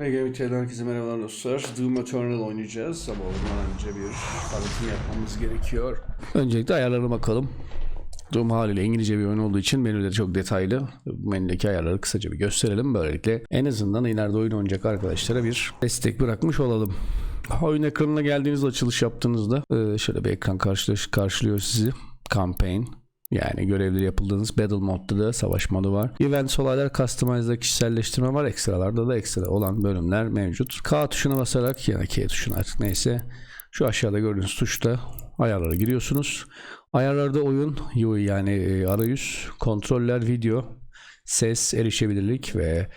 MGMT'den herkese merhabalar dostlar. Doom Eternal oynayacağız ama ondan önce bir tanıtım yapmamız gerekiyor. Öncelikle ayarlara bakalım. Doom haliyle İngilizce bir oyun olduğu için menüleri çok detaylı. Menüdeki ayarları kısaca bir gösterelim. Böylelikle en azından ileride oyun oynayacak arkadaşlara bir destek bırakmış olalım. Oyun ekranına geldiğinizde açılış yaptığınızda e, şöyle bir ekran karşılaş, karşılıyor sizi. Campaign, yani görevleri yapıldığınız Battle modda da savaş modu var. Events olaylar customize'da kişiselleştirme var. Ekstralarda da ekstra olan bölümler mevcut. K tuşuna basarak ya da K tuşuna artık neyse. Şu aşağıda gördüğünüz tuşta ayarlara giriyorsunuz. Ayarlarda oyun, UI yani e, arayüz, kontroller, video, ses, erişebilirlik ve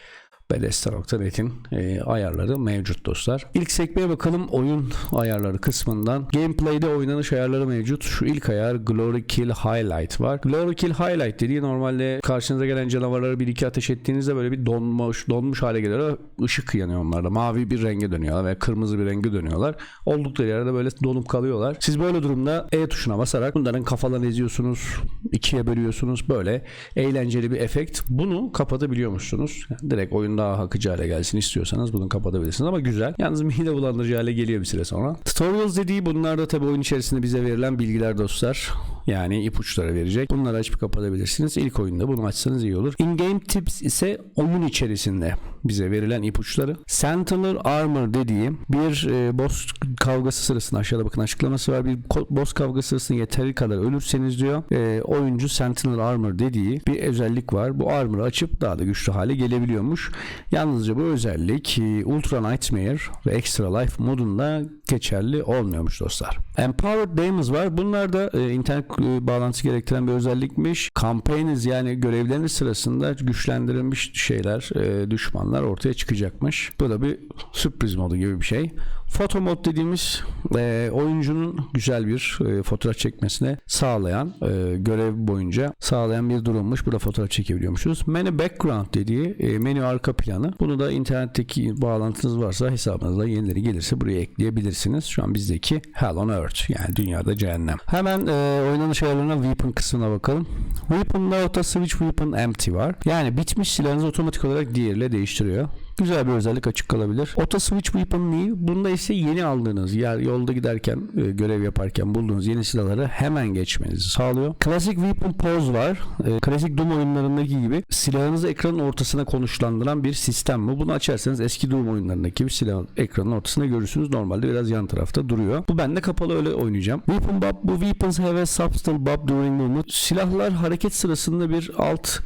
Bethesda.net'in e, ayarları mevcut dostlar. İlk sekmeye bakalım oyun ayarları kısmından. Gameplay'de oynanış ayarları mevcut. Şu ilk ayar Glory Kill Highlight var. Glory Kill Highlight dediği normalde karşınıza gelen canavarları bir iki ateş ettiğinizde böyle bir donmuş, donmuş hale geliyor. Işık yanıyor onlarda. Mavi bir renge dönüyorlar ve kırmızı bir renge dönüyorlar. Oldukları yerde böyle donup kalıyorlar. Siz böyle durumda E tuşuna basarak bunların kafalarını eziyorsunuz. ikiye bölüyorsunuz. Böyle eğlenceli bir efekt. Bunu kapatabiliyormuşsunuz. Yani direkt oyun daha akıcı hale gelsin istiyorsanız bunu kapatabilirsiniz ama güzel. Yalnız mide bulandırıcı hale geliyor bir süre sonra. Tutorials dediği bunlar da tabii oyun içerisinde bize verilen bilgiler dostlar. Yani ipuçları verecek. Bunları açıp kapatabilirsiniz. İlk oyunda bunu açsanız iyi olur. In-game tips ise oyun içerisinde bize verilen ipuçları. Sentinel Armor dediği bir e, boss kavgası sırasında aşağıda bakın açıklaması var. Bir boss kavgası sırasında yeteri kadar ölürseniz diyor e, oyuncu Sentinel Armor dediği bir özellik var. Bu armor'ı açıp daha da güçlü hale gelebiliyormuş. Yalnızca bu özellik e, Ultra Nightmare ve Extra Life modunda geçerli olmuyormuş dostlar. Empowered Demons var. Bunlar da e, internet bağlantısı gerektiren bir özellikmiş. Campaigns yani görevleriniz sırasında güçlendirilmiş şeyler, e, düşmanlar ortaya çıkacakmış. Bu da bir sürpriz modu gibi bir şey. Foto mod dediğimiz e, oyuncunun güzel bir e, fotoğraf çekmesine sağlayan e, görev boyunca sağlayan bir durummuş. Burada fotoğraf çekebiliyormuşuz. Menü background dediği e, menü arka planı. Bunu da internetteki bağlantınız varsa hesabınızda yenileri gelirse buraya ekleyebilirsiniz. Şu an bizdeki Hell on Earth yani dünyada cehennem. Hemen e, oynanış ayarlarına weapon kısmına bakalım. Weapon'da auto switch weapon empty var. Yani bitmiş silahınızı otomatik olarak diğeriyle değiştiriyor. Güzel bir özellik açık kalabilir. Auto Switch Weapon New. Bunda ise yeni aldığınız yer yolda giderken e, görev yaparken bulduğunuz yeni silahları hemen geçmenizi sağlıyor. Classic Weapon Pause var. E, klasik Doom oyunlarındaki gibi silahınızı ekranın ortasına konuşlandıran bir sistem bu. Bunu açarsanız eski Doom oyunlarındaki bir silahın ekranın ortasına görürsünüz. Normalde biraz yan tarafta duruyor. Bu bende kapalı öyle oynayacağım. Weapon Bob bu Weapons have a subtle bob during movement. Silahlar hareket sırasında bir alt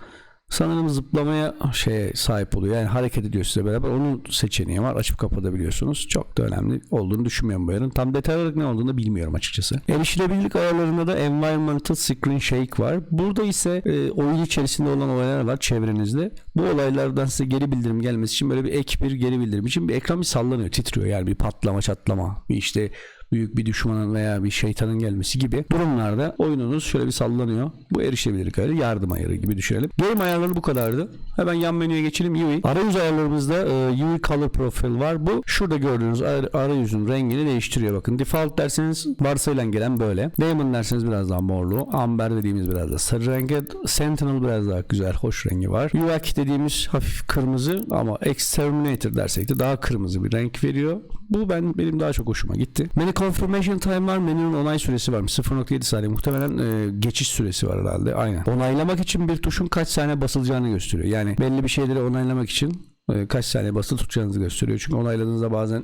Sanırım zıplamaya şeye sahip oluyor. Yani hareket ediyor size beraber. Onun seçeneği var. Açıp kapatabiliyorsunuz. Çok da önemli olduğunu düşünmüyorum bu yarın. Tam detay olarak ne olduğunu da bilmiyorum açıkçası. Erişilebilirlik ayarlarında da Environmental Screen Shake var. Burada ise e, oyun içerisinde olan olaylar var çevrenizde. Bu olaylardan size geri bildirim gelmesi için böyle bir ek bir geri bildirim için bir ekran bir sallanıyor, titriyor. Yani bir patlama, çatlama, bir işte büyük bir düşmanın veya bir şeytanın gelmesi gibi durumlarda oyununuz şöyle bir sallanıyor. Bu erişebilirlik ayarı yardım ayarı gibi düşünelim. Game ayarları bu kadardı. Hemen yan menüye geçelim. UI. Arayüz ayarlarımızda e, UI Color Profile var. Bu şurada gördüğünüz ar- arayüzün rengini değiştiriyor. Bakın default derseniz varsayılan gelen böyle. Diamond derseniz biraz daha morlu. Amber dediğimiz biraz da sarı rengi. Sentinel biraz daha güzel, hoş rengi var. UAC dediğimiz hafif kırmızı ama Exterminator dersek de daha kırmızı bir renk veriyor. Bu ben benim daha çok hoşuma gitti. Menü confirmation time var. Menünün onay süresi var. 0.7 saniye. Muhtemelen e, geçiş süresi var herhalde. Aynen. Onaylamak için bir tuşun kaç saniye basılacağını gösteriyor. Yani belli bir şeyleri onaylamak için e, kaç saniye basılı tutacağınızı gösteriyor. Çünkü onayladığınızda bazen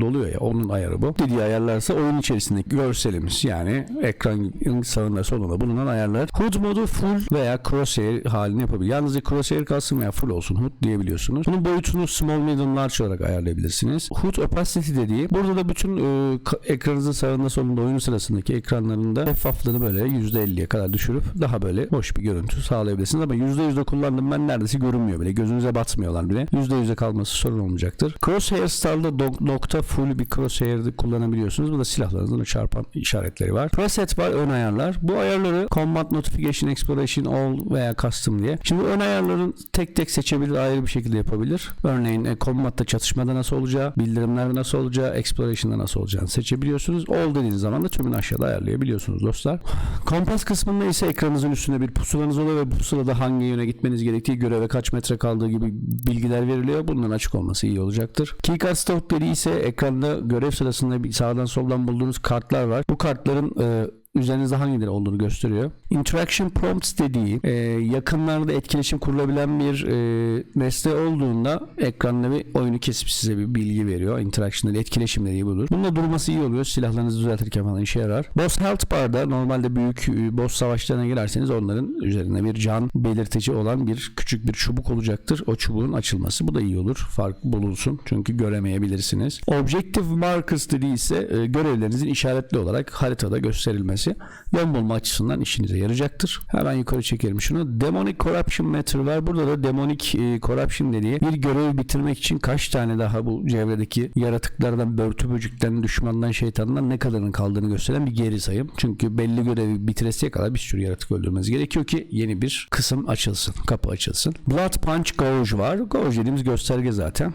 doluyor ya onun ayarı bu. Dediği ayarlarsa oyun içerisindeki görselimiz yani ekranın sağında solunda bulunan ayarlar. HUD modu full veya crosshair halini yapabilir. Yalnızca crosshair kalsın veya full olsun HUD diyebiliyorsunuz. Bunun boyutunu small, medium, large olarak ayarlayabilirsiniz. HUD opacity dediği burada da bütün e, ekranınızın sağında solunda oyun sırasındaki ekranlarında şeffaflığını böyle %50'ye kadar düşürüp daha böyle hoş bir görüntü sağlayabilirsiniz. Ama %100'de kullandım ben neredeyse görünmüyor bile. Gözünüze batmıyorlar bile. %100'e kalması sorun olmayacaktır. Crosshair do- nokta full bir crosshair'ı kullanabiliyorsunuz. Bu da silahlarınızın çarpan işaretleri var. Preset var ön ayarlar. Bu ayarları Combat Notification Exploration All veya Custom diye. Şimdi ön ayarların tek tek seçebilir ayrı bir şekilde yapabilir. Örneğin e, Combat'ta çatışmada nasıl olacağı, bildirimlerde nasıl olacağı, Exploration'da nasıl olacağını seçebiliyorsunuz. All dediğiniz zaman da tümünü aşağıda ayarlayabiliyorsunuz dostlar. Kompas kısmında ise ekranınızın üstünde bir pusulanız oluyor ve pusulada hangi yöne gitmeniz gerektiği, göreve kaç metre kaldığı gibi bilgiler veriliyor. Bunların açık olması iyi olacaktır. Keycard dediği ise ekranda görev sırasında sağdan soldan bulduğunuz kartlar var. Bu kartların e, üzerinizde hangileri olduğunu gösteriyor. Interaction prompts dediği e, yakınlarda etkileşim kurulabilen bir e, nesne olduğunda ekranda bir oyunu kesip size bir bilgi veriyor. Interaction değil, etkileşim dediği budur. Bununla durması iyi oluyor. Silahlarınızı düzeltirken falan işe yarar. Boss health bar'da normalde büyük e, boss savaşlarına girerseniz onların üzerinde bir can belirtici olan bir küçük bir çubuk olacaktır. O çubuğun açılması. Bu da iyi olur. Fark bulunsun. Çünkü göremeyebilirsiniz. Objective markers dediği ise e, görevlerinizin işaretli olarak haritada gösterilmesi yön bulma açısından işinize yarayacaktır. Hemen yukarı çekelim şunu. Demonic Corruption Meter var. Burada da Demonic e, Corruption dediği bir görevi bitirmek için kaç tane daha bu çevredeki yaratıklardan, börtü böcekten, düşmandan, şeytandan ne kadarının kaldığını gösteren bir geri sayım. Çünkü belli görevi bitiresiye kadar bir sürü yaratık öldürmeniz gerekiyor ki yeni bir kısım açılsın, kapı açılsın. Blood Punch Gouge var. Gouge dediğimiz gösterge zaten.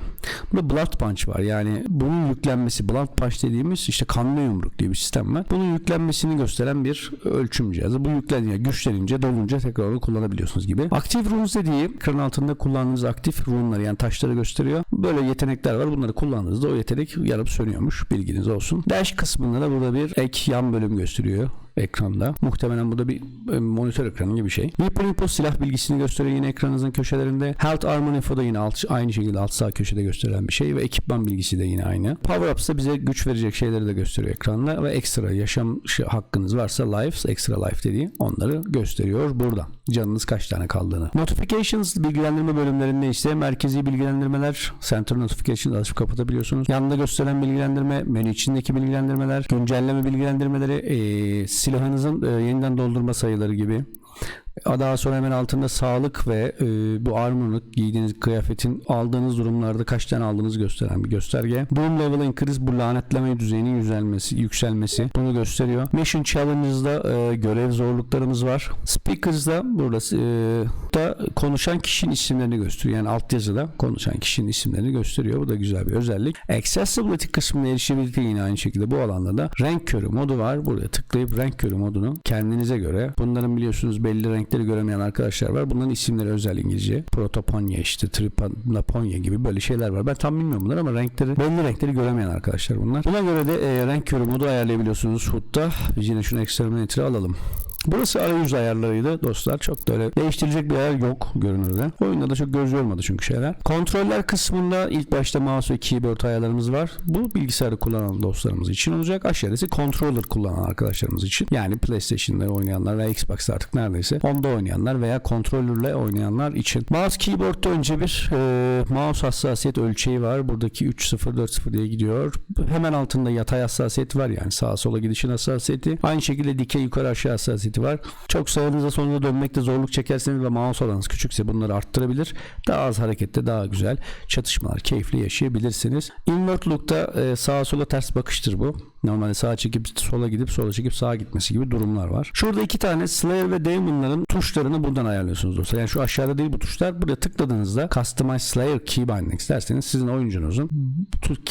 Burada Blood Punch var. Yani bunun yüklenmesi, Blood Punch dediğimiz işte kanlı yumruk diye bir sistem var. Bunun yüklenmesini gösteren bir ölçüm cihazı. Bu yüklenince, güçlenince, dolunca tekrar onu kullanabiliyorsunuz gibi. Aktif runes dediği ekran altında kullandığınız aktif rune'ları yani taşları gösteriyor. Böyle yetenekler var. Bunları kullandığınızda o yetenek yanıp sönüyormuş. Bilginiz olsun. Dash kısmında da burada bir ek yan bölüm gösteriyor ekranda. Muhtemelen bu da bir e, monitör ekranı gibi bir şey. Weapon Info silah bilgisini gösteriyor yine ekranınızın köşelerinde. Health Armor Info da yine alt, aynı şekilde alt sağ köşede gösterilen bir şey ve ekipman bilgisi de yine aynı. Power Ups da bize güç verecek şeyleri de gösteriyor ekranda ve ekstra yaşam şı- hakkınız varsa lives, extra life dediği onları gösteriyor burada. Canınız kaç tane kaldığını. Notifications bilgilendirme bölümlerinde ise merkezi bilgilendirmeler, Center Notifications açıp kapatabiliyorsunuz. Yanında gösteren bilgilendirme, menü içindeki bilgilendirmeler, güncelleme bilgilendirmeleri, eee, silahınızın eee, yeniden doldurma sayıları gibi. Daha sonra hemen altında sağlık ve e, bu armor'lık giydiğiniz kıyafetin aldığınız durumlarda kaç tane aldığınızı gösteren bir gösterge. Doom level increase bu lanetleme düzeyinin yükselmesi, yükselmesi bunu gösteriyor. Mission challenges'da e, görev zorluklarımız var. Speakers'da burada e, da konuşan kişinin isimlerini gösteriyor. Yani altyazıda konuşan kişinin isimlerini gösteriyor. Bu da güzel bir özellik. Accessibility kısmına erişebilirliği yine aynı şekilde bu alanda da renk körü modu var. Buraya tıklayıp renk körü modunu kendinize göre bunların biliyorsunuz belli renkleri göremeyen arkadaşlar var. Bunların isimleri özel İngilizce. Protoponya işte Tripanaponya gibi böyle şeyler var. Ben tam bilmiyorum bunları ama renkleri belli renkleri göremeyen arkadaşlar bunlar. Buna göre de e, renk körü modu ayarlayabiliyorsunuz HUD'da. Biz yine şunu Exterminator'ı alalım. Burası arayüz ayarlarıydı dostlar. Çok da öyle değiştirecek bir ayar yok görünürde. Oyunda da çok göz yormadı çünkü şeyler. Kontroller kısmında ilk başta mouse ve keyboard ayarlarımız var. Bu bilgisayarı kullanan dostlarımız için olacak. Aşağıda ise controller kullanan arkadaşlarımız için. Yani PlayStation'da oynayanlar veya Xbox artık neredeyse onda oynayanlar veya kontrolörle oynayanlar için. Mouse keyboard'da önce bir e, mouse hassasiyet ölçeği var. Buradaki 3040 diye gidiyor. Hemen altında yatay hassasiyet var yani sağa sola gidişin hassasiyeti. Aynı şekilde dikey yukarı aşağı hassasiyeti var. Çok sağınıza sonunda dönmekte zorluk çekerseniz ve mouse olanınız küçükse bunları arttırabilir. Daha az harekette daha güzel çatışmalar keyifli yaşayabilirsiniz. Invert look'ta e, sağa sola ters bakıştır bu. Normalde sağa çekip sola gidip sola çekip sağa gitmesi gibi durumlar var. Şurada iki tane Slayer ve Demon'ların tuşlarını buradan ayarlıyorsunuz dostlar. Yani şu aşağıda değil bu tuşlar. Buraya tıkladığınızda Customize Slayer Key Binding isterseniz sizin oyuncunuzun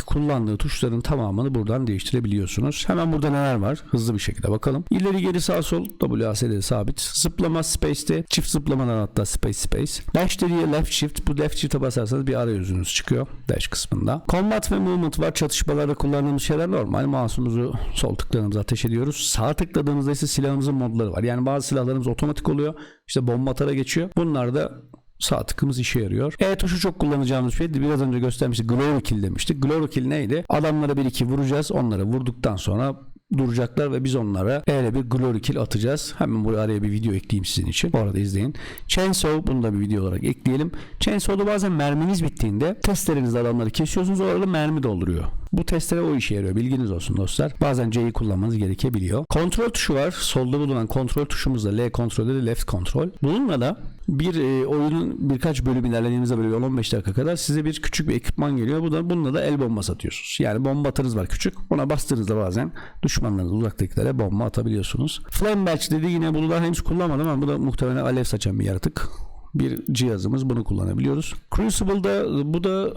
kullandığı tuşların tamamını buradan değiştirebiliyorsunuz. Hemen burada neler var? Hızlı bir şekilde bakalım. İleri geri sağ sol WASD sabit. Zıplama Space'te çift zıplamadan hatta Space Space. Dash dediği left shift. Bu left shift'e basarsanız bir arayüzünüz çıkıyor. Dash kısmında. Combat ve movement var. Çatışmalarda kullandığımız şeyler normal. Mouse'umuzu sol tıkladığımızda ateş ediyoruz. Sağ tıkladığımızda ise silahımızın modları var. Yani bazı silahlarımız otomatik oluyor. İşte bomba atara geçiyor. Bunlar da sağ tıkımız işe yarıyor. E tuşu çok kullanacağımız şey biraz önce göstermiştik. Glory kill demiştik. Glory kill neydi? Adamlara bir iki vuracağız. Onları vurduktan sonra duracaklar ve biz onlara öyle bir glory kill atacağız. Hemen buraya araya bir video ekleyeyim sizin için. Bu arada izleyin. Chainsaw bunu da bir video olarak ekleyelim. Chainsaw'da bazen merminiz bittiğinde testlerinizle adamları kesiyorsunuz. O arada mermi dolduruyor. Bu testere o işe yarıyor. Bilginiz olsun dostlar. Bazen C'yi kullanmanız gerekebiliyor. Kontrol tuşu var. Solda bulunan kontrol tuşumuzda L kontrol ile left kontrol. Bununla da bir e, oyunun birkaç bölüm ilerlediğimizde böyle 15 dakika kadar size bir küçük bir ekipman geliyor. Bu da bununla da el bombası atıyorsunuz. Yani bomba atınız var küçük. Ona bastığınızda bazen düşmanlarınız uzaktakilere bomba atabiliyorsunuz. Flame Batch dedi yine bunu daha henüz kullanmadım ama bu da muhtemelen alev saçan bir yaratık. Bir cihazımız bunu kullanabiliyoruz. Crucible'da bu da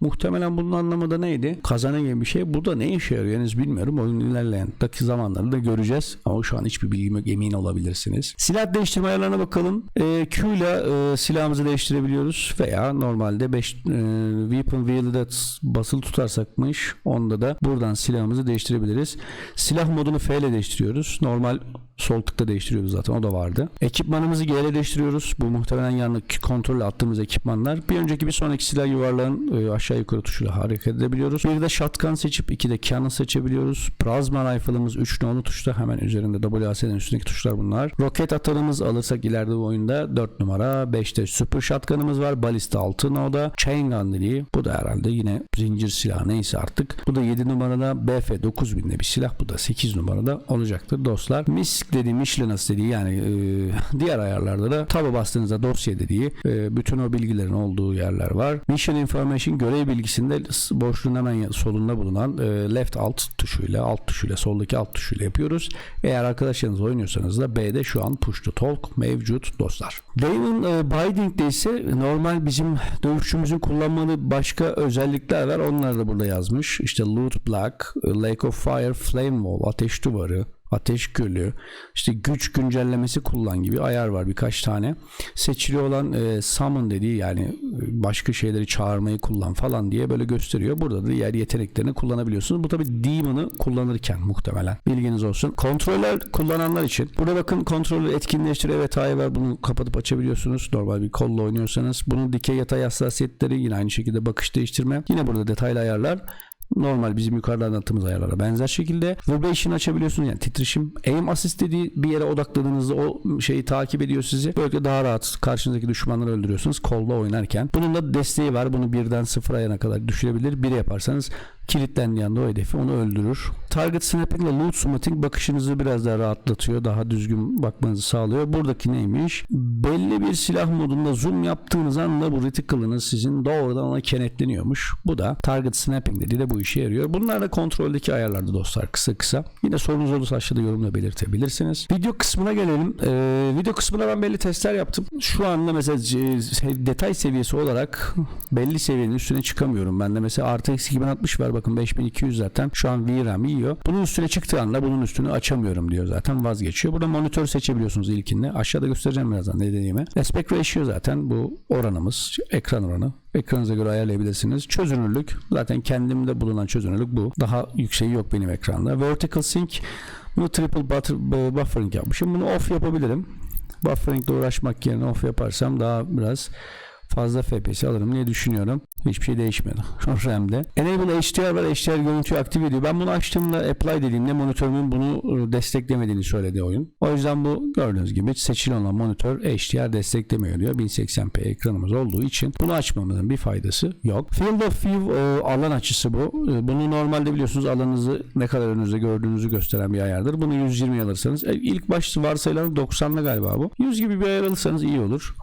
Muhtemelen bunun anlamı da neydi? Kazanı gibi bir şey. Bu da ne işe yarıyor henüz bilmiyorum. Oyun ilerleyen dakika zamanlarında göreceğiz. Ama şu an hiçbir bilgim yok emin olabilirsiniz. Silah değiştirme ayarlarına bakalım. Ee, Q ile e, silahımızı değiştirebiliyoruz. Veya normalde 5 e, Weapon Wheel'de basılı tutarsakmış. Onda da buradan silahımızı değiştirebiliriz. Silah modunu F ile değiştiriyoruz. Normal sol tıkta değiştiriyoruz zaten o da vardı. Ekipmanımızı G ile değiştiriyoruz. Bu muhtemelen yanlış kontrolle attığımız ekipmanlar. Bir önceki bir sonraki silah yuvarlağın e, aşağı yukarı tuşuyla hareket edebiliyoruz. Bir de shotgun seçip iki de cannon seçebiliyoruz. Plasma rifle'ımız 3 nolu tuşta hemen üzerinde WASD'nin üstündeki tuşlar bunlar. Roket atarımız alırsak ileride bu oyunda 4 numara. 5'te super shotgun'ımız var. Balista 6 noda. Chain gun dediği. Bu da herhalde yine zincir silahı neyse artık. Bu da 7 numarada. BF 9000'de bir silah. Bu da 8 numarada olacaktır dostlar. MISC dediği Michelin dediği yani e, diğer ayarlarda da taba bastığınızda dosya dediği e, bütün o bilgilerin olduğu yerler var. Mission Information görev bilgisinde boşluğun hemen solunda bulunan e, left alt tuşuyla alt tuşuyla soldaki alt tuşuyla yapıyoruz. Eğer arkadaşlarınız oynuyorsanız da B'de şu an push to talk mevcut dostlar. Raven e, Binding'de ise normal bizim dövüşçümüzün kullanmadığı başka özellikler var. Onlar da burada yazmış. İşte Loot Black, Lake of Fire, Flame Wall, Ateş Duvarı, Ateş Gölü, işte güç güncellemesi kullan gibi ayar var birkaç tane. Seçili olan e, summon dediği yani e, başka şeyleri çağırmayı kullan falan diye böyle gösteriyor. Burada da diğer yeteneklerini kullanabiliyorsunuz. Bu tabi Demon'ı kullanırken muhtemelen. Bilginiz olsun. Kontroller kullananlar için. Burada bakın kontrolü etkinleştir. Evet hayır var. Bunu kapatıp açabiliyorsunuz. Normal bir kolla oynuyorsanız. Bunun dikey yatay hassasiyetleri yine aynı şekilde bakış değiştirme. Yine burada detaylı ayarlar normal bizim yukarıdan anlattığımız ayarlara benzer şekilde. Vibration açabiliyorsunuz. Yani titreşim aim assist dediği bir yere odakladığınızda o şeyi takip ediyor sizi. Böylece daha rahat karşınızdaki düşmanları öldürüyorsunuz kolda oynarken. Bunun da desteği var. Bunu birden sıfır ayağına kadar düşürebilir. Bir yaparsanız kilitlendiği o hedefi onu öldürür. Target snapping ile loot smithing bakışınızı biraz daha rahatlatıyor. Daha düzgün bakmanızı sağlıyor. Buradaki neymiş? Belli bir silah modunda zoom yaptığınız anda bu reticle'ınız sizin doğrudan ona kenetleniyormuş. Bu da target snapping dediği de bu işe yarıyor. Bunlar da kontroldeki ayarlarda dostlar kısa kısa. Yine sorunuz olursa aşağıda yorumla belirtebilirsiniz. Video kısmına gelelim. Ee, video kısmına ben belli testler yaptım. Şu anda mesela şey, detay seviyesi olarak belli seviyenin üstüne çıkamıyorum. Ben de mesela RTX 2060 var bakın 5200 zaten şu an VRAM yiyor. Bunun üstüne çıktığı anda bunun üstünü açamıyorum diyor zaten vazgeçiyor. Burada monitör seçebiliyorsunuz ilkinde. Aşağıda göstereceğim birazdan ne dediğimi. Aspect ratio zaten bu oranımız. Ekran oranı. Ekranınıza göre ayarlayabilirsiniz. Çözünürlük zaten kendimde bulunan çözünürlük bu. Daha yükseği yok benim ekranda. Vertical sync bunu triple buffering yapmışım. Bunu off yapabilirim. Buffering uğraşmak yerine off yaparsam daha biraz fazla FPS alırım diye düşünüyorum. Hiçbir şey değişmedi. RAM'de. Enable HDR var. HDR görüntüyü aktif ediyor. Ben bunu açtığımda apply dediğimde monitörümün bunu desteklemediğini söyledi oyun. O yüzden bu gördüğünüz gibi seçili olan monitör HDR desteklemiyor diyor. 1080p ekranımız olduğu için bunu açmamızın bir faydası yok. Field of View e, alan açısı bu. E, bunu normalde biliyorsunuz alanınızı ne kadar önünüzde gördüğünüzü gösteren bir ayardır. Bunu 120 alırsanız e, ilk başta varsayılan 90'da galiba bu. 100 gibi bir ayar alırsanız iyi olur.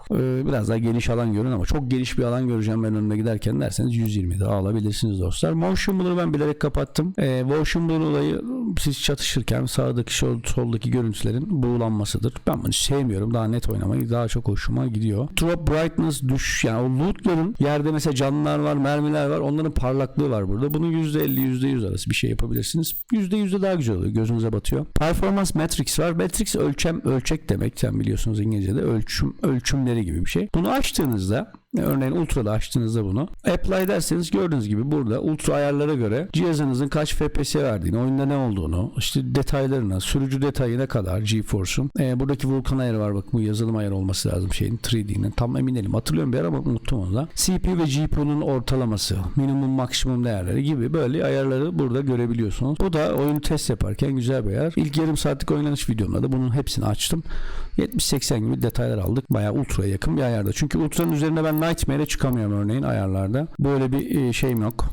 Biraz daha geniş alan görün ama çok geniş bir alan göreceğim ben önüne giderken derseniz 120 daha alabilirsiniz dostlar. Motion Blur'u ben bilerek kapattım. E, Motion Blur olayı siz çatışırken sağdaki sol, soldaki görüntülerin buğulanmasıdır. Ben bunu sevmiyorum. Daha net oynamayı daha çok hoşuma gidiyor. Drop Brightness düş yani o lootların yerde mesela canlılar var, mermiler var. Onların parlaklığı var burada. Bunu %50 %100 arası bir şey yapabilirsiniz. %100'de daha güzel oluyor. Gözünüze batıyor. Performance Matrix var. Matrix ölçem ölçek demek. Sen biliyorsunuz İngilizce'de ölçüm ölçümleri gibi bir şey. Bunu açtığınızda Örneğin ultra'da açtığınızda bunu apply derseniz gördüğünüz gibi burada ultra ayarlara göre cihazınızın kaç FPS verdiğini, oyunda ne olduğunu, işte detaylarına, sürücü detayına kadar GeForce'un. E, buradaki Vulkan ayarı var bak bu yazılım ayarı olması lazım şeyin 3D'nin. Tam emin değilim. Hatırlıyorum bir ara ama unuttum onu da. CPU ve GPU'nun ortalaması, minimum maksimum değerleri gibi böyle ayarları burada görebiliyorsunuz. Bu da oyunu test yaparken güzel bir ayar. İlk yarım saatlik oynanış videomda da bunun hepsini açtım. 70-80 gibi detaylar aldık. Bayağı ultra'ya yakın bir ayarda. Çünkü ultra'nın üzerinde ben Nightmare'e çıkamıyorum örneğin ayarlarda. Böyle bir e, şeyim yok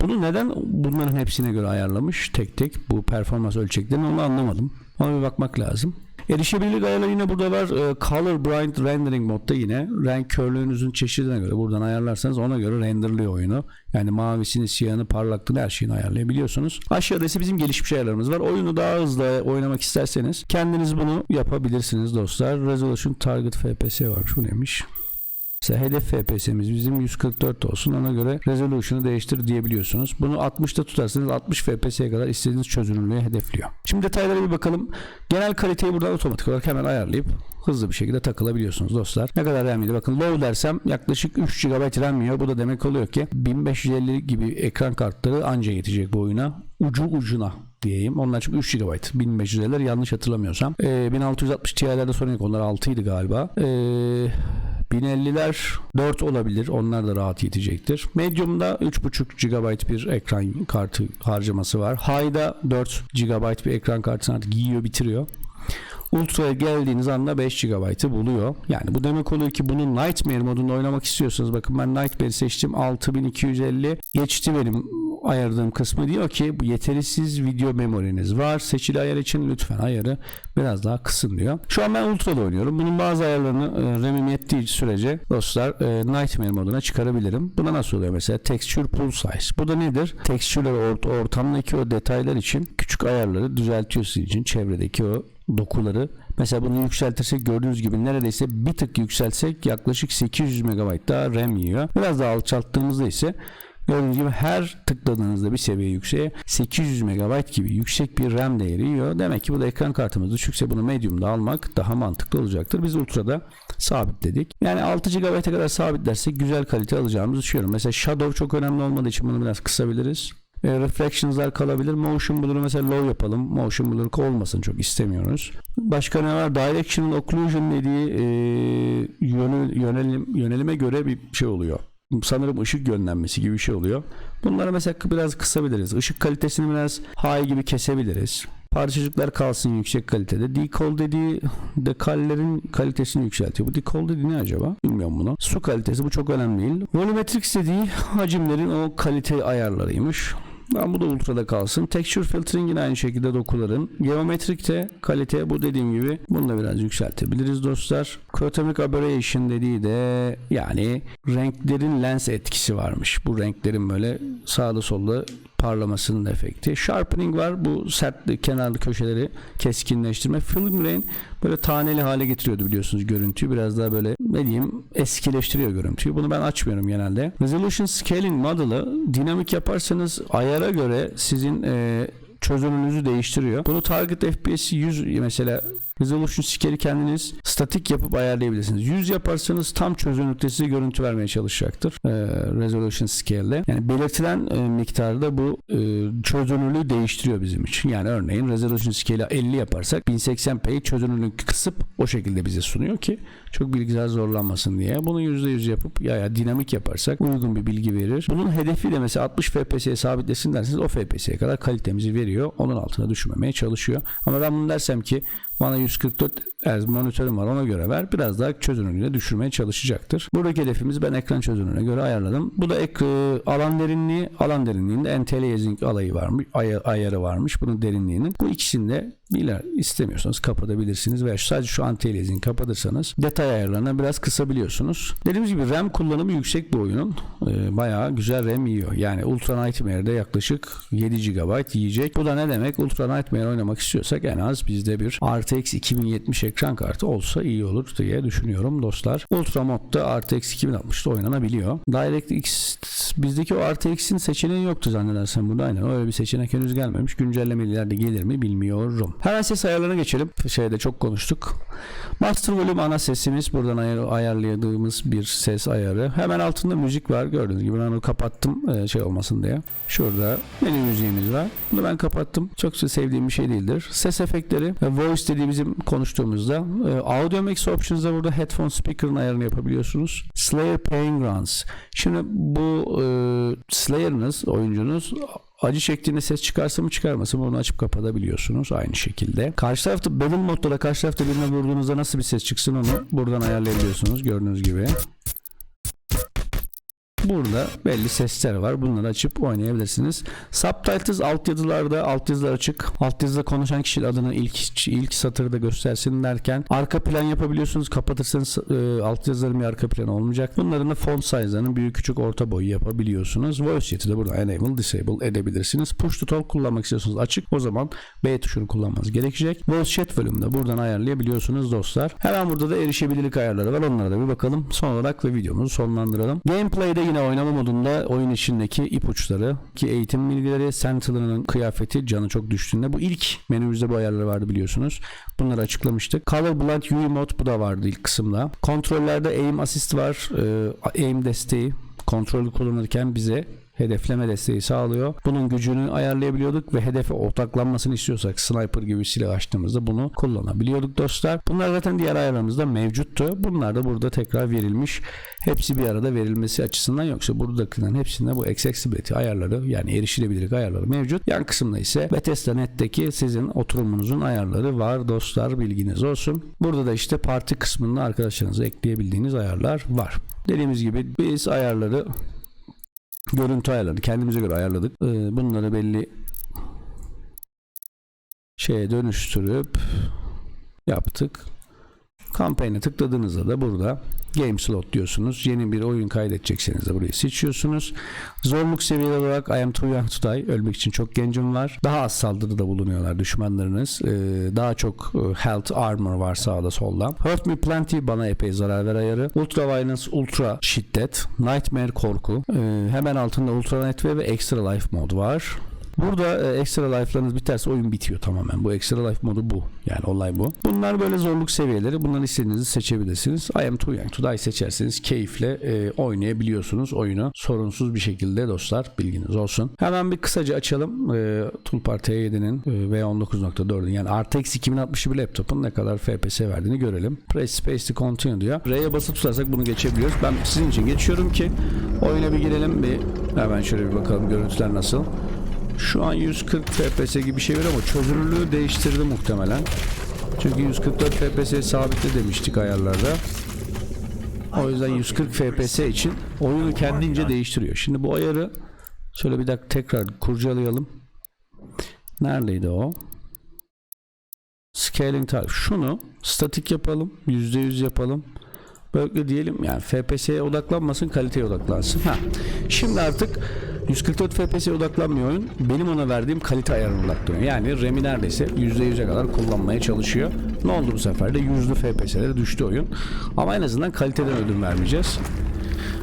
Bunu neden bunların hepsine göre ayarlamış tek tek bu performans ölçeklerini onu anlamadım. Ona bir bakmak lazım. Erişebilirlik ayarları yine burada var. Ee, Color Blind Rendering modda yine renk körlüğünüzün çeşidine göre buradan ayarlarsanız ona göre renderliyor oyunu. Yani mavisini, siyahını, parlaklığını her şeyini ayarlayabiliyorsunuz. Aşağıda ise bizim gelişmiş ayarlarımız var. Oyunu daha hızlı oynamak isterseniz kendiniz bunu yapabilirsiniz dostlar. Resolution Target FPS varmış. Bu neymiş? Mesela hedef FPS'imiz bizim 144 olsun. Ona göre resolution'u değiştir diyebiliyorsunuz. Bunu 60'ta tutarsanız 60 FPS'ye kadar istediğiniz çözünürlüğe hedefliyor. Şimdi detaylara bir bakalım. Genel kaliteyi buradan otomatik olarak hemen ayarlayıp hızlı bir şekilde takılabiliyorsunuz dostlar. Ne kadar RAM? Bakın low dersem yaklaşık 3 GB RAM yiyor. Bu da demek oluyor ki 1550 gibi ekran kartları anca yetecek bu oyuna. Ucu ucuna diyeyim. Onlar çünkü 3 GB. 1550'ler yanlış hatırlamıyorsam. Ee, 1660 Ti'lerde sorun yok. Onlar 6 idi galiba. Ee, 1050'ler 4 olabilir. Onlar da rahat yetecektir. Medium'da 3.5 GB bir ekran kartı harcaması var. High'da 4 GB bir ekran kartını artık yiyor bitiriyor. Ultra'ya geldiğiniz anda 5 GB'ı buluyor. Yani bu demek oluyor ki bunu Nightmare modunda oynamak istiyorsanız bakın ben Nightmare seçtim 6250 geçti benim ayırdığım kısmı diyor ki yetersiz video memoriniz var. Seçili ayar için lütfen ayarı biraz daha kısın diyor. Şu an ben Ultra'da oynuyorum. Bunun bazı ayarlarını e, RAM'im yettiği sürece dostlar e, Nightmare moduna çıkarabilirim. Buna nasıl oluyor mesela? Texture Pool Size. Bu da nedir? Texture'lar ort ortamdaki o detaylar için küçük ayarları düzeltiyorsun için çevredeki o dokuları mesela bunu yükseltirsek gördüğünüz gibi neredeyse bir tık yükseltsek yaklaşık 800 MB daha RAM yiyor. Biraz daha alçalttığımızda ise Gördüğünüz gibi her tıkladığınızda bir seviye yükseğe 800 MB gibi yüksek bir RAM değeri yiyor. Demek ki bu da ekran kartımız düşükse bunu medium'da almak daha mantıklı olacaktır. Biz ultra'da sabitledik. Yani 6 GB'e kadar sabitlersek güzel kalite alacağımızı düşünüyorum. Mesela Shadow çok önemli olmadığı için bunu biraz kısabiliriz. E, reflections'lar kalabilir. Motion Blur'u mesela low yapalım. Motion Blur olmasın çok istemiyoruz. Başka ne var? Directional Occlusion dediği e, yönü, yönelim, yönelime göre bir şey oluyor sanırım ışık yönlenmesi gibi bir şey oluyor. Bunları mesela biraz kısabiliriz. Işık kalitesini biraz high gibi kesebiliriz. Parçacıklar kalsın yüksek kalitede. Decol dediği dekallerin kalitesini yükseltiyor. Bu decol dediği ne acaba? Bilmiyorum bunu. Su kalitesi bu çok önemli değil. Volumetrics dediği hacimlerin o kalite ayarlarıymış. Ama bu da ultra'da kalsın. Texture filtering yine aynı şekilde dokuların. Geometrik de kalite bu dediğim gibi bunu da biraz yükseltebiliriz dostlar. Chromatic aberration dediği de yani renklerin lens etkisi varmış. Bu renklerin böyle sağda solda parlamasının efekti. Sharpening var. Bu sert kenarlı köşeleri keskinleştirme. Film grain böyle taneli hale getiriyordu biliyorsunuz görüntüyü. Biraz daha böyle ne diyeyim eskileştiriyor görüntüyü. Bunu ben açmıyorum genelde. Resolution Scaling Model'ı dinamik yaparsanız ayara göre sizin e, çözünürlüğünüzü değiştiriyor. Bunu target FPS 100 mesela Resolution Scale'i kendiniz statik yapıp ayarlayabilirsiniz. 100 yaparsanız tam çözünürlükte size görüntü vermeye çalışacaktır. Ee, Resolution Scale'de. Yani belirtilen e, miktarda bu e, çözünürlüğü değiştiriyor bizim için. Yani örneğin Resolution Scale'i 50 yaparsak 1080p'yi çözünürlük kısıp o şekilde bize sunuyor ki çok bilgisayar zorlanmasın diye. Bunu %100 yapıp ya, ya dinamik yaparsak uygun bir bilgi verir. Bunun hedefi de mesela 60 FPS'ye sabitlesin derseniz o FPS'ye kadar kalitemizi veriyor. Onun altına düşmemeye çalışıyor. Ama ben bunu dersem ki bana 144 Hz monitörüm var ona göre ver. Biraz daha çözünürlüğüne düşürmeye çalışacaktır. Buradaki hedefimiz ben ekran çözünürlüğüne göre ayarladım. Bu da ek, e, alan derinliği. Alan derinliğinde anti-aliasing alayı varmış, ay, ayarı varmış bunun derinliğinin. Bu ikisinde iler istemiyorsanız kapatabilirsiniz veya sadece şu anti-aliasing kapatırsanız detay ayarlarına biraz kısabiliyorsunuz. Dediğimiz gibi RAM kullanımı yüksek bu oyunun. Ee, bayağı güzel RAM yiyor. Yani Ultra Nightmare'de yaklaşık 7 GB yiyecek. Bu da ne demek? Ultra Nightmare oynamak istiyorsak en az bizde bir RTX 2070 ekran kartı olsa iyi olur diye düşünüyorum dostlar. Ultra modda RTX 2060'da oynanabiliyor. DirectX bizdeki o RTX'in seçeneği yoktu zannedersem burada aynen öyle bir seçenek henüz gelmemiş. Güncellemelerde gelir mi bilmiyorum. Hemen ses ayarlarına geçelim. Şeyde çok konuştuk. Master Volume ana sesimiz buradan ayar, ayarladığımız bir ses ayarı. Hemen altında müzik var gördüğünüz gibi ben onu kapattım e, şey olmasın diye. Şurada menü müziğimiz var. Bunu ben kapattım. Çok sevdiğim bir şey değildir. Ses efektleri ve voice dediği bizim konuştuğumuzda e, Audio Mix Options'da burada headphone speaker'ın ayarını yapabiliyorsunuz. Slayer Paying Runs. Şimdi bu e, Slayer'ınız oyuncunuz acı çektiğinde ses çıkarsa mı çıkarmasa mı onu açıp kapatabiliyorsunuz aynı şekilde. Karşı tarafta battle modda da karşı tarafta birine vurduğunuzda nasıl bir ses çıksın onu buradan ayarlayabiliyorsunuz gördüğünüz gibi. Burada belli sesler var. Bunları açıp oynayabilirsiniz. Subtitles altyazılarda altyazılar açık. Altyazıda konuşan kişinin adını ilk ilk satırda göstersin derken arka plan yapabiliyorsunuz. Kapatırsanız e, altyazıların bir arka planı olmayacak. Bunların da font size'larını büyük küçük orta boyu yapabiliyorsunuz. Voice chat'i de burada enable disable edebilirsiniz. Push to talk kullanmak istiyorsanız açık. O zaman B tuşunu kullanmanız gerekecek. Voice chat bölümünde buradan ayarlayabiliyorsunuz dostlar. Hemen burada da erişebilirlik ayarları var. Onlara da bir bakalım. Son olarak ve videomuzu sonlandıralım. Gameplay'de yine oynama modunda oyun içindeki ipuçları ki eğitim bilgileri, Sentinel'ın kıyafeti canı çok düştüğünde bu ilk menümüzde bu ayarları vardı biliyorsunuz. Bunları açıklamıştık. Colorblind UI mod bu da vardı ilk kısımda. Kontrollerde aim assist var. Ee, aim desteği kontrolü kullanırken bize hedefleme desteği sağlıyor. Bunun gücünü ayarlayabiliyorduk ve hedefe odaklanmasını istiyorsak sniper gibi bir silah açtığımızda bunu kullanabiliyorduk dostlar. Bunlar zaten diğer ayarlarımızda mevcuttu. Bunlar da burada tekrar verilmiş. Hepsi bir arada verilmesi açısından yoksa buradakilerin hepsinde bu accessibility ayarları yani erişilebilirlik ayarları mevcut. Yan kısımda ise Bethesda Net'teki sizin oturumunuzun ayarları var dostlar bilginiz olsun. Burada da işte parti kısmında arkadaşlarınızı ekleyebildiğiniz ayarlar var. Dediğimiz gibi biz ayarları görüntü ayarları kendimize göre ayarladık. Ee, bunları belli şeye dönüştürüp yaptık. Kampanya tıkladığınızda da burada Game Slot diyorsunuz. Yeni bir oyun kaydedecekseniz de burayı seçiyorsunuz. Zorluk seviyeleri olarak I am too young to die. Ölmek için çok gencim var. Daha az saldırıda bulunuyorlar düşmanlarınız. Ee, daha çok e, health armor var sağda solda. Hurt me plenty bana epey zarar ver ayarı. Ultra violence, ultra şiddet. Nightmare korku. Ee, hemen altında ultra nightmare ve extra life mod var. Burada e, extra life'larınız biterse oyun bitiyor tamamen. Bu extra life modu bu. Yani olay bu. Bunlar böyle zorluk seviyeleri. Bunları istediğinizi seçebilirsiniz. I am too young to die seçerseniz keyifle e, oynayabiliyorsunuz oyunu. Sorunsuz bir şekilde dostlar bilginiz olsun. Hemen bir kısaca açalım. E, Toolbar T7'nin e, V19.4'ün yani RTX 2060 bir laptopun ne kadar FPS verdiğini görelim. Press space to continue diyor. R'ye basıp tutarsak bunu geçebiliyoruz. Ben sizin için geçiyorum ki oyuna bir girelim bir hemen şöyle bir bakalım görüntüler nasıl. Şu an 140 FPS gibi bir şey var ama çözünürlüğü değiştirdi muhtemelen. Çünkü 144 FPS sabitle demiştik ayarlarda. O yüzden 140 FPS için oyunu kendince değiştiriyor. Şimdi bu ayarı şöyle bir dakika tekrar kurcalayalım. Neredeydi o? Scaling tarif. Şunu statik yapalım. %100 yapalım. Böyle diyelim yani FPS'ye odaklanmasın kaliteye odaklansın. Ha. Şimdi artık 144 FPS'ye odaklanmıyor oyun. Benim ona verdiğim kalite ayarına odaklanıyor. Yani RAM'i neredeyse %100'e kadar kullanmaya çalışıyor. Ne oldu bu sefer de yüzlü FPS'lere düştü oyun. Ama en azından kaliteden ödün vermeyeceğiz.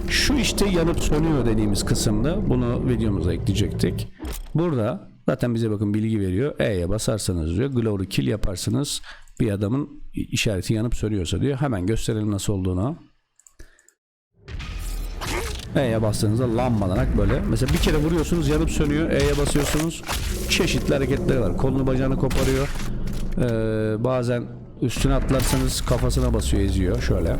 Şu işte yanıp sönüyor dediğimiz kısımda bunu videomuza ekleyecektik. Burada zaten bize bakın bilgi veriyor. E'ye basarsanız diyor glory kill yaparsınız bir adamın işareti yanıp sönüyorsa diyor. Hemen gösterelim nasıl olduğunu. E'ye bastığınızda lambalanak böyle. Mesela bir kere vuruyorsunuz yanıp sönüyor. E'ye basıyorsunuz. Çeşitli hareketleri var. Kolunu bacağını koparıyor. Ee, bazen üstüne atlarsanız kafasına basıyor eziyor. Şöyle.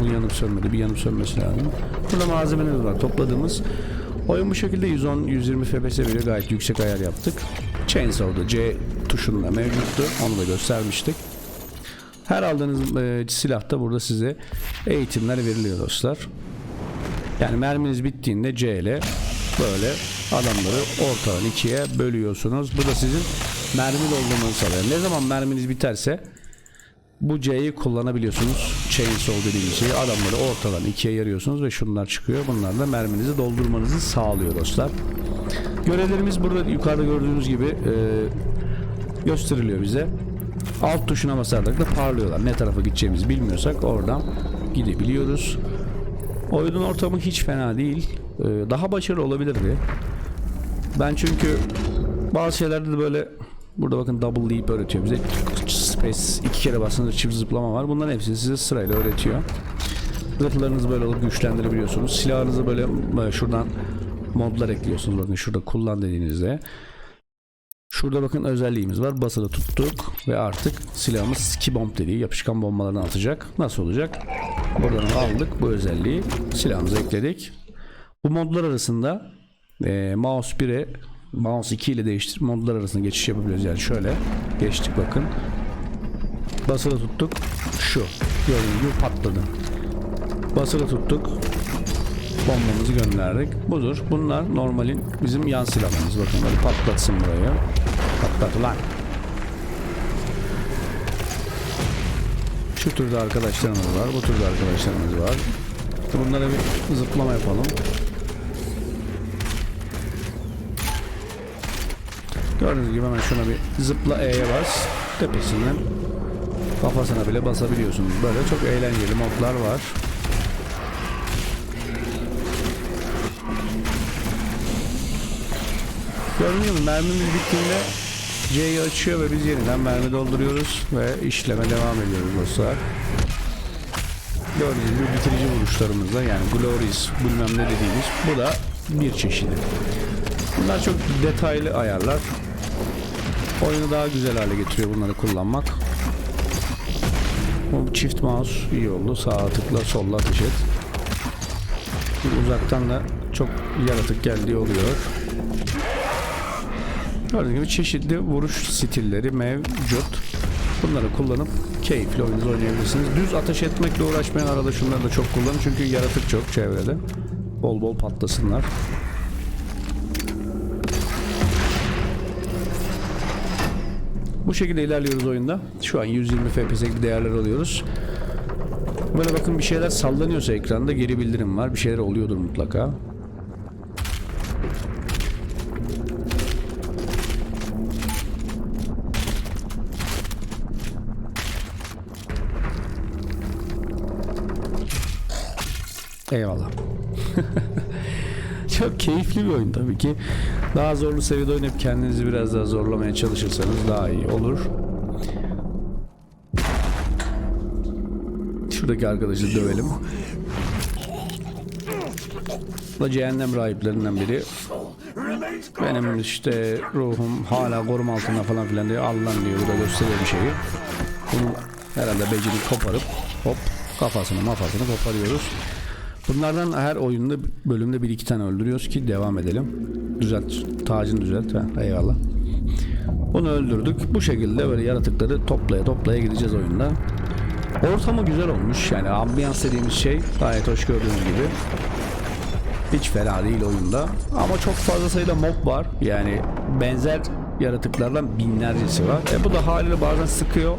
Bu yanıp sönmedi. Bir yanıp sönmesi lazım. Burada malzemelerimiz var. Topladığımız Oyun bu şekilde 110-120 FPS veriyor. Gayet yüksek ayar yaptık. Chainsaw'da C tuşunda mevcuttu. Onu da göstermiştik. Her aldığınız e, silahta burada size eğitimler veriliyor dostlar. Yani merminiz bittiğinde C ile böyle adamları ortadan ikiye bölüyorsunuz. Bu da sizin mermi doldurmanızı sağlıyor. Ne zaman merminiz biterse bu C'yi kullanabiliyorsunuz. Chainsaw dediğimiz şeyi adamları ortadan ikiye yarıyorsunuz ve şunlar çıkıyor. Bunlar da merminizi doldurmanızı sağlıyor dostlar. Görevlerimiz burada yukarıda gördüğünüz gibi e, gösteriliyor bize. Alt tuşuna basarsak da parlıyorlar. Ne tarafa gideceğimizi bilmiyorsak oradan gidebiliyoruz. Oyunun ortamı hiç fena değil. E, daha başarılı olabilirdi. Ben çünkü bazı şeylerde de böyle Burada bakın double leap öğretiyor bize. Space iki kere bastığınızda çift zıplama var. Bunların hepsini size sırayla öğretiyor. Zırhlarınızı böyle alıp güçlendirebiliyorsunuz. Silahınızı böyle, böyle şuradan modlar ekliyorsunuz. Bakın şurada kullan dediğinizde. Şurada bakın özelliğimiz var. Basılı tuttuk ve artık silahımız ski bomb dediği yapışkan bombalarını atacak. Nasıl olacak? Buradan aldık bu özelliği. Silahımıza ekledik. Bu modlar arasında e, mouse 1'e mouse 2 ile değiştir modlar arasında geçiş yapabiliyoruz. Yani şöyle geçtik bakın. Basılı tuttuk. Şu. Gördüğünüz gibi patladı. Basılı tuttuk. Bombamızı gönderdik. Budur. Bunlar normalin bizim yan silahlarımız. Bakın böyle patlatsın burayı. Patlat lan. Şu türde arkadaşlarımız var. Bu türde arkadaşlarımız var. Bunlara bir zıplama yapalım. Gördüğünüz gibi hemen şuna bir zıpla E'ye bas. Tepesinden kafasına bile basabiliyorsunuz. Böyle çok eğlenceli modlar var. Gördüğünüz gibi mermimiz bittiğinde C'yi açıyor ve biz yeniden mermi dolduruyoruz ve işleme devam ediyoruz dostlar. Gördüğünüz gibi bitirici vuruşlarımızla yani Glorious bilmem ne dediğimiz bu da bir çeşidi. Bunlar çok detaylı ayarlar. Oyunu daha güzel hale getiriyor bunları kullanmak. Bu çift mouse iyi oldu. Sağ tıkla solla ateş et. Uzaktan da çok yaratık geldiği oluyor. Gördüğünüz gibi çeşitli vuruş stilleri mevcut. Bunları kullanıp keyifli oyununuzu oynayabilirsiniz. Düz ateş etmekle uğraşmayan arada şunları da çok kullanın çünkü yaratık çok çevrede. Bol bol patlasınlar. Bu şekilde ilerliyoruz oyunda. Şu an 120 FPS gibi değerler alıyoruz. Böyle bakın bir şeyler sallanıyorsa ekranda geri bildirim var. Bir şeyler oluyordur mutlaka. Eyvallah. Çok keyifli bir oyun tabii ki. Daha zorlu seviyede oynayıp kendinizi biraz daha zorlamaya çalışırsanız daha iyi olur. Şuradaki arkadaşı dövelim. Bu cehennem rahiplerinden biri. Benim işte ruhum hala koruma altında falan filan diyor. Allah diyor bu da gösteriyor bir şeyi. Bunu herhalde becerip koparıp hop kafasını mafasını koparıyoruz. Bunlardan her oyunda bölümde bir iki tane öldürüyoruz ki devam edelim. Düzelt. Tacını düzelt. Ha, eyvallah. Bunu öldürdük. Bu şekilde böyle yaratıkları toplaya toplaya gideceğiz oyunda. Ortamı güzel olmuş. Yani ambiyans dediğimiz şey gayet hoş gördüğünüz gibi. Hiç fena değil oyunda. Ama çok fazla sayıda mob var. Yani benzer yaratıklardan binlercesi var. E bu da haliyle bazen sıkıyor.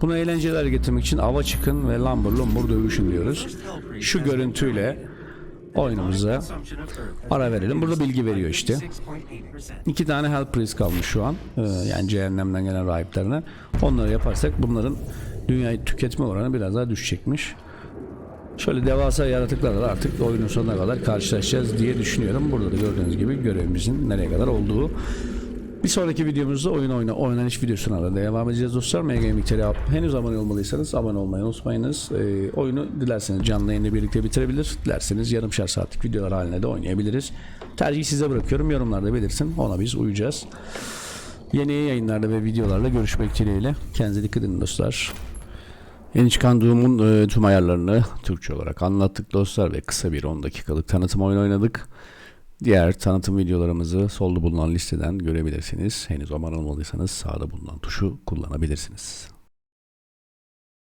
Bunu eğlenceler getirmek için ava çıkın ve lambur lumbur dövüşün diyoruz. Şu görüntüyle oyunumuza ara verelim. Burada bilgi veriyor işte. İki tane Hell Priest kalmış şu an. Ee, yani cehennemden gelen rahiplerine. Onları yaparsak bunların dünyayı tüketme oranı biraz daha düşecekmiş. Şöyle devasa yaratıklarla artık oyunun sonuna kadar karşılaşacağız diye düşünüyorum. Burada da gördüğünüz gibi görevimizin nereye kadar olduğu. Bir sonraki videomuzda oyun oyna oynanış videosuna da devam edeceğiz dostlar. Mega Gaming TR henüz abone olmadıysanız abone olmayı unutmayınız. Ee, oyunu dilerseniz canlı yayında birlikte bitirebilir. Dilerseniz yarımşar saatlik videolar haline de oynayabiliriz. Tercihi size bırakıyorum. Yorumlarda belirsin. Ona biz uyacağız. Yeni yayınlarda ve videolarla görüşmek dileğiyle. Kendinize dikkat edin dostlar. Yeni çıkan Doom'un e, tüm ayarlarını Türkçe olarak anlattık dostlar ve kısa bir 10 dakikalık tanıtım oyunu oynadık. Diğer tanıtım videolarımızı solda bulunan listeden görebilirsiniz. Henüz abone olmadıysanız sağda bulunan tuşu kullanabilirsiniz.